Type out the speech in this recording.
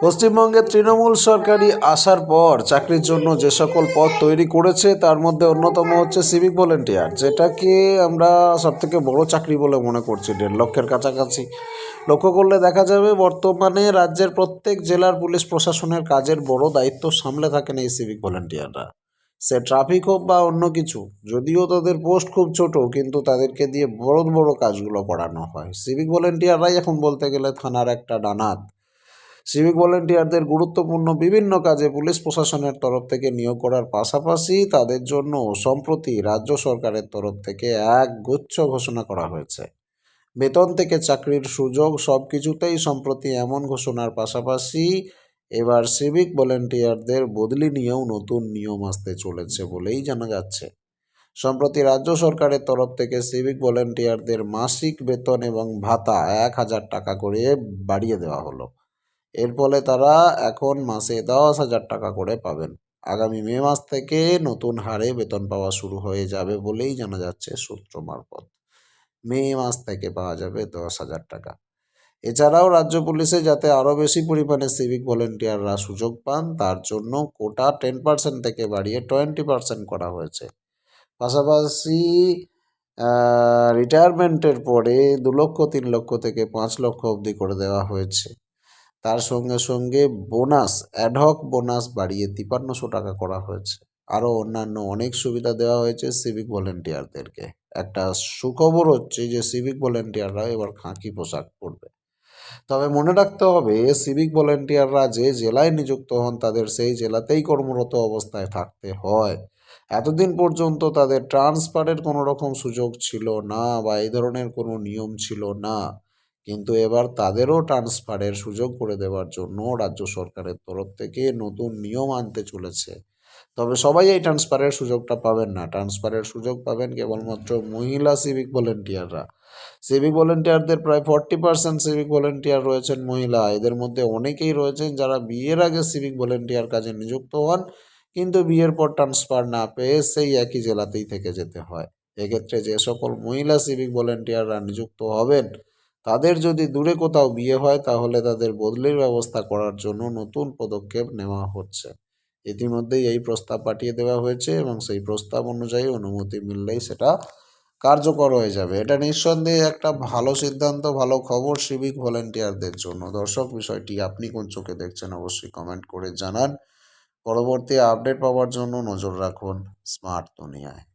পশ্চিমবঙ্গে তৃণমূল সরকারি আসার পর চাকরির জন্য যে সকল পদ তৈরি করেছে, তার মধ্যে অন্যতম হচ্ছে সিভিক ভলেন্টিয়ার যেটাকে আমরা সবথেকে বড় চাকরি বলে মনে করছি, দেড় লক্ষের কাছাকাছি। লক্ষ্য করলে দেখা যাবে বর্তমানে রাজ্যের প্রত্যেক জেলার পুলিশ প্রশাসনের কাজের বড় দায়িত্ব সামলে থাকেন এই সিভিক ভলেন্টিয়াররা সে ট্রাফিক হোক বা অন্য কিছু, যদিও তাদের পোস্ট খুব ছোট, কিন্তু তাদেরকে দিয়ে বড় বড় কাজগুলো করানো হয়। সিভিক ভলেন্টিয়াররাই এখন বলতে গেলে থানার একটা ডানাত সিভিক ভলেন্টিয়ারদের গুরুত্বপূর্ণ বিভিন্ন কাজে পুলিশ প্রশাসনের তরফ থেকে নিয়োগ করার পাশাপাশি তাদের জন্য সম্প্রতি রাজ্য সরকারের তরফ থেকে এক গুচ্ছ ঘোষণা করা হয়েছে। বেতন থেকে চাকরির সুযোগ সব কিছুতেই সম্প্রতি এমন ঘোষণার পাশাপাশি এবার সিভিক ভলেন্টিয়ারদের বদলি নিয়েও নতুন নিয়ম আসতে চলেছে বলেই জানা যাচ্ছে। সম্প্রতি রাজ্য সরকারের তরফ থেকে সিভিক ভলেন্টিয়ারদের মাসিক বেতন এবং ভাতা এক হাজার টাকা করে বাড়িয়ে দেওয়া হলো। এর ফলে তারা এখন মাসে দশ হাজার টাকা করে পাবেন। আগামী মে মাস থেকে নতুন হারে বেতন পাওয়া শুরু হয়ে যাবে বলেই জানা যাচ্ছে সূত্র মারফত। মে মাস থেকে পাওয়া যাবে দশ হাজার টাকা। এছাড়াও রাজ্য পুলিশে যাতে আরও বেশি পরিমাণে সিভিক ভলেন্টিয়াররা সুযোগ পান, তার জন্য কোটা টেন পার্সেন্ট থেকে বাড়িয়ে টোয়েন্টি পার্সেন্ট করা হয়েছে। পাশাপাশি রিটায়ারমেন্টের পরে দু লক্ষ, তিন লক্ষ থেকে পাঁচ লক্ষ অবধি করে দেওয়া হয়েছে। তার সঙ্গে সঙ্গে বোনাস অ্যাডহক বোনাস বাড়িয়ে তিপান্নশো টাকা করা হয়েছে। আরও অন্যান্য অনেক সুবিধা দেওয়া হয়েছে সিভিক ভলেন্টিয়ারদেরকে একটা সুখবর হচ্ছে যে সিভিক ভলেন্টিয়াররা এবার খাঁকি পোশাক পরবে। তবে মনে রাখতে হবে সিভিক ভলেন্টিয়াররা যে জেলায় নিযুক্ত হন তাদের সেই জেলাতেই কর্মরত অবস্থায় থাকতে হয়। এতদিন পর্যন্ত তাদের ট্রান্সফারের কোনো রকম সুযোগ ছিল না বা এই ধরনের কোনো নিয়ম ছিল না। কিন্তু এবার তাদেরও ট্রান্সফারের সুযোগ করে দেওয়ার জন্য রাজ্য সরকারের তরফ থেকে নতুন নিয়ম আনতে চলেছে। তবে সবাই এই ট্রান্সফারের সুযোগটা পাবেন না। ট্রান্সফারের সুযোগ পাবেন কেবলমাত্র মহিলা সিভিক ভলেন্টিয়াররা সিভিক ভলেন্টিয়ারদের প্রায় ফর্টি পার্সেন্ট সিভিক ভলেন্টিয়ার রয়েছেন মহিলা। এদের মধ্যে অনেকেই রয়েছেন যারা বিয়ের আগে সিভিক ভলেন্টিয়ার কাজে নিযুক্ত হন, কিন্তু বিয়ের পর ট্রান্সফার না পেয়ে সেই একই জেলাতেই থেকে যেতে হয়। এক্ষেত্রে যে সকল মহিলা সিভিক ভলেন্টিয়াররা নিযুক্ত হবেন তাদের যদি দূরে কোথাও বিয়ে হয়, তাহলে তাদের বদলির ব্যবস্থা করার জন্য নতুন পদক্ষেপ নেওয়া হচ্ছে। ইতিমধ্যেই এই প্রস্তাব পাঠিয়ে দেওয়া হয়েছে এবং সেই প্রস্তাব অনুযায়ী অনুমতি মিললেই সেটা কার্যকর হয়ে যাবে। এটা নিঃসন্দেহে একটা ভালো সিদ্ধান্ত, ভালো খবর সিভিক ভলেন্টিয়ারদের জন্য। দর্শক, বিষয়টি আপনি কোন চোখে দেখছেন অবশ্যই কমেন্ট করে জানান। পরবর্তী আপডেট পাওয়ার জন্য নজর রাখুন স্মার্ট দুনিয়ায়।